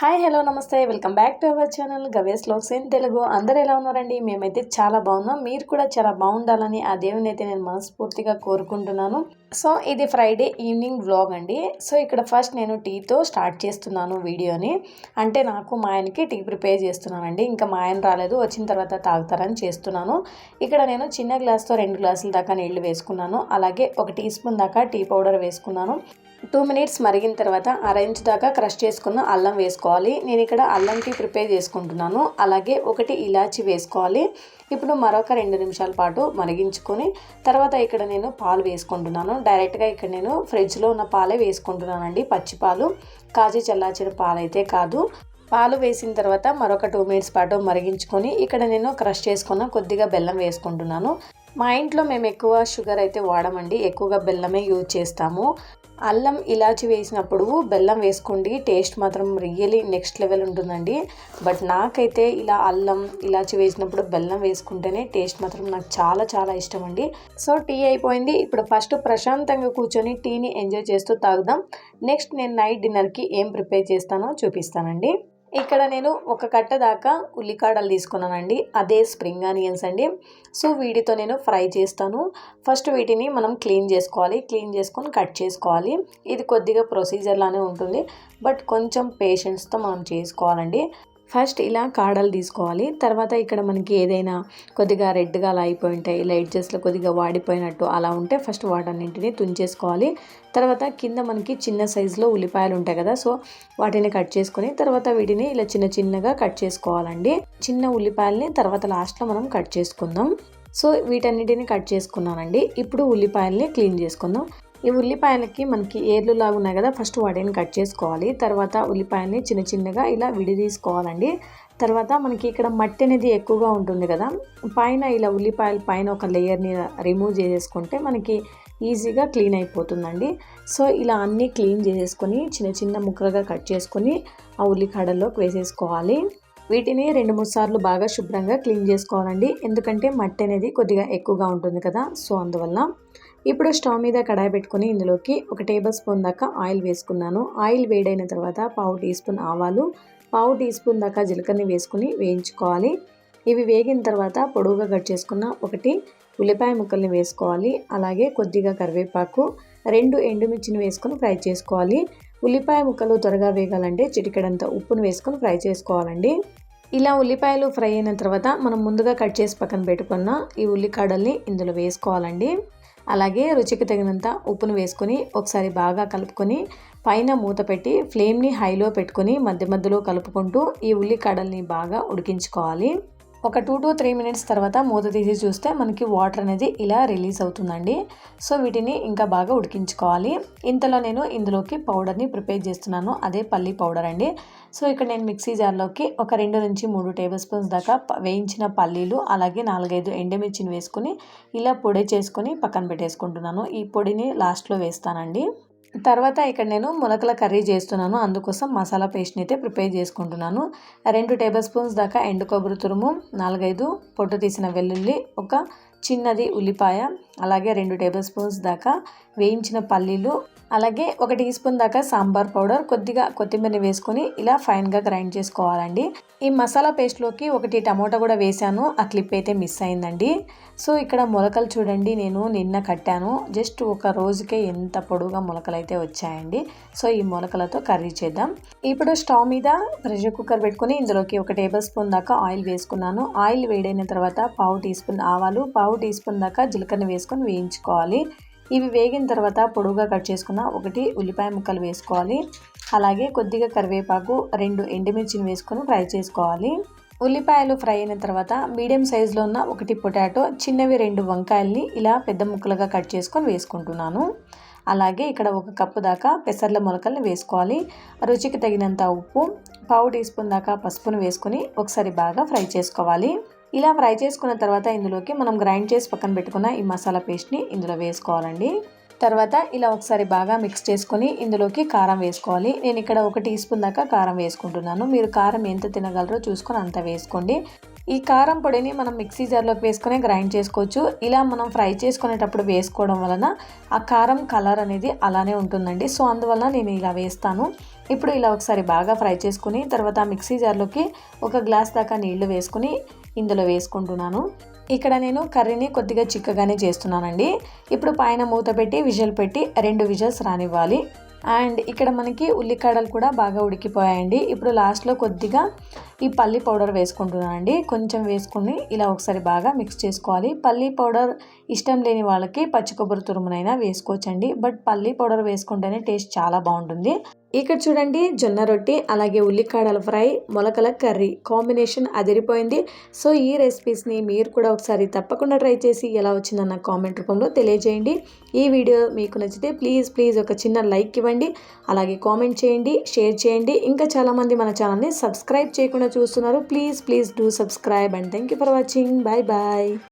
Hi hello namaste. Welcome back to our channel గవేస్ లోక్స్ in Telugu అందరు ఎలా ఉన్నారండి? మేమైతే చాలా బాగున్నాం. మీరు కూడా చాలా బాగుండాలని ఆ దేవుని అయితే నేను మనస్ఫూర్తిగా కోరుకుంటున్నాను. సో ఇది ఫ్రైడే ఈవినింగ్ వ్లాగ్ అండి. సో ఇక్కడ ఫస్ట్ నేను టీతో స్టార్ట్ చేస్తున్నాను వీడియోని. అంటే నాకు మా ఆయనకి టీ ప్రిపేర్ చేస్తున్నానండి. ఇంకా మా ఆయన రాలేదు వచ్చిన తర్వాత తాగుతారని చేస్తున్నాను. ఇక్కడ నేను చిన్న గ్లాస్తో రెండు గ్లాసుల దాకా నీళ్ళు వేసుకున్నాను. అలాగే ఒక టీ స్పూన్ దాకా టీ పౌడర్ వేసుకున్నాను. టూ మినిట్స్ మరిగిన తర్వాత అరేంజ్ దాకా క్రష్ చేసుకున్న అల్లం వేసుకోవాలి. నేను ఇక్కడ అల్లం టీ ప్రిపేర్ చేసుకుంటున్నాను. అలాగే ఒకటి ఇలాచి వేసుకోవాలి. ఇప్పుడు మరొక రెండు నిమిషాల పాటు మరిగించుకొని తర్వాత ఇక్కడ నేను పాలు వేసుకుంటున్నాను. డైరెక్ట్గా ఇక్కడ నేను ఫ్రిడ్జ్లో ఉన్న పాలే వేసుకుంటున్నానండి. పచ్చి పాలు కాజీ చల్లార్చిన పాలు అయితే కాదు. పాలు వేసిన తర్వాత మరొక టూ మినిట్స్ పాటు మరిగించుకొని ఇక్కడ నేను క్రష్ చేసుకున్న కొద్దిగా బెల్లం వేసుకుంటున్నాను. మా ఇంట్లో మేము ఎక్కువ షుగర్ అయితే వాడమండి. ఎక్కువగా బెల్లమే యూజ్ చేస్తాము. అల్లం ఇలాచి వేసినప్పుడు బెల్లం వేసుకోండి. టేస్ట్ మాత్రం రియలీ నెక్స్ట్ లెవెల్ ఉంటుందండి. బట్ నాకైతే ఇలా అల్లం ఇలాచి వేసినప్పుడు బెల్లం వేసుకుంటేనే టేస్ట్ మాత్రం నాకు చాలా చాలా ఇష్టం అండి. సో టీ అయిపోయింది. ఇప్పుడు ఫస్ట్ ప్రశాంతంగా కూర్చొని టీని ఎంజాయ్ చేస్తూ తాగుదాం. నెక్స్ట్ నేను నైట్ డిన్నర్కి ఏం ప్రిపేర్ చేస్తానో చూపిస్తానండి. ఇక్కడ నేను ఒక కట్ట దాకా ఉల్లికాడలు తీసుకున్నానండి. అదే స్ప్రింగ్ ఆనియన్స్ అండి. సో వీటితో నేను ఫ్రై చేస్తాను. ఫస్ట్ వీటిని మనం క్లీన్ చేసుకోవాలి. క్లీన్ చేసుకొని కట్ చేసుకోవాలి. ఇది కొద్దిగా ప్రొసీజర్ లానే ఉంటుంది. బట్ కొంచెం పేషెన్స్తో మనం చేసుకోవాలండి. ఫస్ట్ ఇలా కాడలు తీసుకోవాలి. తర్వాత ఇక్కడ మనకి ఏదైనా కొద్దిగా రెడ్గా అలా అయిపోయి ఉంటాయి ఇలా ఎడ్జెస్లో కొద్దిగా వాడిపోయినట్టు అలా ఉంటే ఫస్ట్ వాటన్నింటినీ తుంచేసుకోవాలి. తర్వాత కింద మనకి చిన్న సైజులో ఉల్లిపాయలు ఉంటాయి కదా సో వాటిని కట్ చేసుకొని తర్వాత వీటిని ఇలా చిన్న చిన్నగా కట్ చేసుకోవాలండి. చిన్న ఉల్లిపాయలని తర్వాత లాస్ట్లో మనం కట్ చేసుకుందాం. సో వీటన్నిటిని కట్ చేసుకున్నానండి. ఇప్పుడు ఉల్లిపాయల్ని క్లీన్ చేసుకుందాం. ఈ ఉల్లిపాయలకి మనకి ఏర్లు లాగా ఉన్నాయి కదా ఫస్ట్ వాటిని కట్ చేసుకోవాలి. తర్వాత ఉల్లిపాయల్ని చిన్న చిన్నగా ఇలా విడి తీసుకోవాలండి తర్వాత మనకి ఇక్కడ మట్టి అనేది ఎక్కువగా ఉంటుంది కదా పైన ఇలా ఉల్లిపాయల పైన ఒక లేయర్ని రిమూవ్ చేసేసుకుంటే మనకి ఈజీగా క్లీన్ అయిపోతుందండి. సో ఇలా అన్నీ క్లీన్ చేసేసుకొని చిన్న చిన్న ముక్కలుగా కట్ చేసుకొని ఆ ఉల్లికాడల్లోకి వేసేసుకోవాలి. వీటిని రెండు మూడు సార్లు బాగా శుభ్రంగా క్లీన్ చేసుకోవాలండి. ఎందుకంటే మట్టి అనేది కొద్దిగా ఎక్కువగా ఉంటుంది కదా సో అందువల్ల ఇప్పుడు స్టవ్ మీద కడాయి పెట్టుకుని ఇందులోకి ఒక టేబుల్ స్పూన్ దాకా ఆయిల్ వేసుకున్నాను. ఆయిల్ వేడైన తర్వాత పావు టీ స్పూన్ ఆవాలు పావు టీ స్పూన్ దాకా జీలకర్రని వేసుకుని వేయించుకోవాలి. ఇవి వేగిన తర్వాత పొడవుగా కట్ చేసుకున్న ఒకటి ఉల్లిపాయ ముక్కల్ని వేసుకోవాలి. అలాగే కొద్దిగా కరివేపాకు రెండు ఎండుమిర్చిని వేసుకొని ఫ్రై చేసుకోవాలి. ఉల్లిపాయ ముక్కలు త్వరగా వేగాలంటే చిటికెడంత ఉప్పును వేసుకొని ఫ్రై చేసుకోవాలండి. ఇలా ఉల్లిపాయలు ఫ్రై అయిన తర్వాత మనం ముందుగా కట్ చేసి పక్కన పెట్టుకున్న ఈ ఉల్లికాడల్ని ఇందులో వేసుకోవాలండి. అలాగే రుచికి తగినంత ఉప్పును వేసుకొని ఒకసారి బాగా కలుపుకొని పైన మూత పెట్టి ఫ్లేమ్ని హైలో పెట్టుకొని మధ్య మధ్యలో కలుపుకుంటూ ఈ ఉల్లికాడల్ని బాగా ఉడికించుకోవాలి. ఒక టూ టు త్రీ మినిట్స్ తర్వాత మూత తీసి చూస్తే మనకి వాటర్ అనేది ఇలా రిలీజ్ అవుతుందండి. సో వీటిని ఇంకా బాగా ఉడికించుకోవాలి. ఇంతలో నేను ఇందులోకి పౌడర్ని ప్రిపేర్ చేస్తున్నాను. అదే పల్లి పౌడర్ అండి. సో ఇక్కడ నేను మిక్సీ జార్లోకి ఒక రెండు నుంచి మూడు టేబుల్ స్పూన్స్ దాకా వేయించిన పల్లీలు అలాగే నాలుగైదు ఎండుమిర్చిని వేసుకుని ఇలా పొడి చేసుకొని పక్కన పెట్టేసుకుంటున్నాను. ఈ పొడిని లాస్ట్లో వేస్తానండి. తర్వాత ఇక్కడ నేను మొలకల కర్రీ చేస్తున్నాను. అందుకోసం మసాలా పేస్ట్ని అయితే ప్రిపేర్ చేసుకుంటున్నాను. రెండు టేబుల్ స్పూన్స్ దాకా ఎండు కొబ్బరి తురుము నాలుగైదు పొట్టు తీసిన వెల్లుల్లి ఒక చిన్నది ఉల్లిపాయ అలాగే రెండు టేబుల్ స్పూన్స్ దాకా వేయించిన పల్లీలు అలాగే ఒక టీ స్పూన్ దాకా సాంబార్ పౌడర్ కొద్దిగా కొత్తిమీర వేసుకొని ఇలా ఫైన్గా గ్రైండ్ చేసుకోవాలండి. ఈ మసాలా పేస్ట్లోకి ఒకటి టమోటా కూడా వేసాను ఆ క్లిప్ అయితే మిస్ అయిందండి. సో ఇక్కడ మొలకలు చూడండి నేను నిన్న కట్టాను. జస్ట్ ఒక రోజుకే ఎంత పొడుగా మొలకలు అయితే వచ్చాయండి. సో ఈ మొలకలతో కర్రీ చేద్దాం. ఇప్పుడు స్టవ్ మీద ప్రెషర్ కుక్కర్ పెట్టుకుని ఇందులోకి ఒక టేబుల్ స్పూన్ దాకా ఆయిల్ వేసుకున్నాను. ఆయిల్ వేడైన తర్వాత పావు టీ స్పూన్ ఆవాలు పావు టీ స్పూన్ దాకా జీలకర్ర వేసుకొని వేయించుకోవాలి. ఇవి వేగిన తర్వాత పొడువుగా కట్ చేసుకున్న ఒకటి ఉల్లిపాయ ముక్కలు వేసుకోవాలి. అలాగే కొద్దిగా కరివేపాకు రెండు ఎండుమిర్చిని వేసుకొని ఫ్రై చేసుకోవాలి. ఉల్లిపాయలు ఫ్రై అయిన తర్వాత మీడియం సైజులో ఉన్న ఒకటి పొటాటో చిన్నవి రెండు వంకాయల్ని ఇలా పెద్ద ముక్కలుగా కట్ చేసుకొని వేసుకుంటున్నాను. అలాగే ఇక్కడ ఒక కప్పు దాకా పెసర్ల మొలకల్ని వేసుకోవాలి. రుచికి తగినంత ఉప్పు పావు టీ స్పూన్ దాకా పసుపును వేసుకొని ఒకసారి బాగా ఫ్రై చేసుకోవాలి. ఇలా ఫ్రై చేసుకున్న తర్వాత ఇందులోకి మనం గ్రైండ్ చేసి పక్కన పెట్టుకున్న ఈ మసాలా పేస్ట్ని ఇందులో వేసుకోవాలండి. తర్వాత ఇలా ఒకసారి బాగా మిక్స్ చేసుకొని ఇందులోకి కారం వేసుకోవాలి. నేను ఇక్కడ ఒక టీ స్పూన్ దాకా కారం వేసుకుంటున్నాను. మీరు కారం ఎంత తినగలరో చూసుకొని అంత వేసుకోండి. ఈ కారం పొడిని మనం మిక్సీ జార్లోకి వేసుకొని గ్రైండ్ చేసుకోవచ్చు. ఇలా మనం ఫ్రై చేసుకునేటప్పుడు వేసుకోవడం వలన ఆ కారం కలర్ అనేది అలానే ఉంటుందండి. సో అందువల్ల నేను ఇలా వేస్తాను. ఇప్పుడు ఇలా ఒకసారి బాగా ఫ్రై చేసుకుని తర్వాత మిక్సీ జార్లోకి ఒక గ్లాస్ దాకా నీళ్ళు వేసుకుని ఇందులో వేసుకుంటున్నాను. ఇక్కడ నేను కర్రీని కొద్దిగా చిక్కగానే చేస్తున్నానండి. ఇప్పుడు పైన మూత పెట్టి విజిల్ పెట్టి రెండు విజిల్స్ రానివ్వాలి. అండ్ ఇక్కడ మనకి ఉల్లికాడలు కూడా బాగా ఉడికిపోయాయండి. ఇప్పుడు లాస్ట్లో కొద్దిగా ఈ పల్లి పౌడర్ వేసుకుంటున్నానండి. కొంచెం వేసుకుని ఇలా ఒకసారి బాగా మిక్స్ చేసుకోవాలి. పల్లి పౌడర్ ఇష్టం లేని వాళ్ళకి పచ్చి కొబ్బరి తురుమునైనా వేసుకోవచ్చండి. బట్ పల్లి పౌడర్ వేసుకుంటేనే టేస్ట్ చాలా బాగుంటుంది. ఇక్కడ చూడండి జొన్న రొట్టి అలాగే ఉల్లికాడల ఫ్రై మొలకల కర్రీ కాంబినేషన్ అదిరిపోయింది. సో ఈ రెసిపీస్ని మీరు కూడా ఒకసారి తప్పకుండా ట్రై చేసి ఎలా వచ్చిందన్న కామెంట్ రూపంలో తెలియజేయండి. ఈ వీడియో మీకు నచ్చితే ప్లీజ్ ప్లీజ్ ఒక చిన్న లైక్ ఇవ్వండి. అలాగే కామెంట్ చేయండి షేర్ చేయండి. ఇంకా చాలామంది మన ఛానల్ని సబ్స్క్రైబ్ చేయకుండా చూస్తున్నారు. Please please do subscribe and thank you for watching. Bye bye